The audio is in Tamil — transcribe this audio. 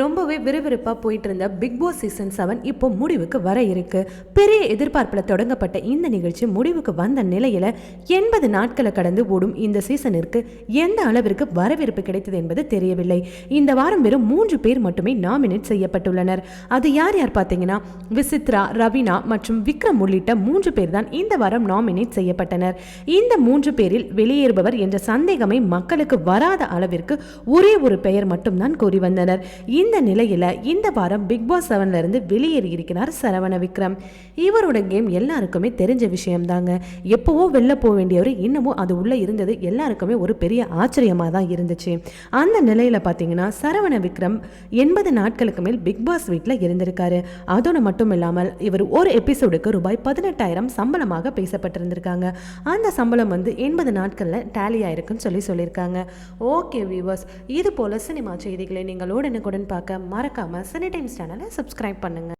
ரொம்பவே விறுவிறுப்பாக போயிட்டு இருந்த பிக் பாஸ் சீசன் செவன் இப்போ முடிவுக்கு வர இருக்கு. பெரிய எதிர்பார்ப்பில் தொடங்கப்பட்ட இந்த நிகழ்ச்சி முடிவுக்கு வந்த நிலையில் எண்பது நாட்களை கடந்து ஓடும் இந்த சீசனிற்கு எந்த அளவிற்கு வரவேற்பு கிடைத்தது என்பது தெரியவில்லை. இந்த வாரம் வெறும் மூன்று பேர் மட்டுமே நாமினேட் செய்யப்பட்டுள்ளனர். அது யார் யார் பார்த்தீங்கன்னா விசித்ரா ரவினா மற்றும் விக்ரம் உள்ளிட்ட மூன்று பேர் தான் இந்த வாரம் நாமினேட் செய்யப்பட்டனர். இந்த மூன்று பேரில் வெளியேறுபவர் என்ற சந்தேகமே மக்களுக்கு வராத அளவிற்கு ஒரே ஒரு பெயர் மட்டும்தான் கூறி வந்தனர். இந்த நிலையில் இந்த வாரம் பிக் பாஸ் செவன்லேருந்து வெளியேறி இருக்கிறார் சரவண விக்ரம். இவரோட கேம் எல்லாருக்குமே தெரிஞ்ச விஷயம்தாங்க. எப்போவோ வெளில போக வேண்டியவர் இன்னமும் அது உள்ளே இருந்தது எல்லாருக்குமே ஒரு பெரிய ஆச்சரியமாக தான் இருந்துச்சு. அந்த நிலையில் பார்த்தீங்கன்னா சரவண விக்ரம் எண்பது நாட்களுக்கு மேல் பிக் பாஸ் வீட்டில் இருந்திருக்காரு. அதோடு மட்டும் இல்லாமல் இவர் ஒரு எபிசோடுக்கு ரூபாய் பதினெட்டாயிரம் சம்பளமாக பேசப்பட்டிருந்திருக்காங்க. அந்த சம்பளம் வந்து எண்பது நாட்களில் டேலி ஆயிருக்குன்னு சொல்லி சொல்லியிருக்காங்க. ஓகே வியூவர்ஸ் இது போல சினிமா செய்திகளை நீங்கள் உடனுக்குடன் பார்க்க மறக்காமல் சினி டைம்ஸ் சேனலை சப்ஸ்கிரைப் பண்ணுங்க.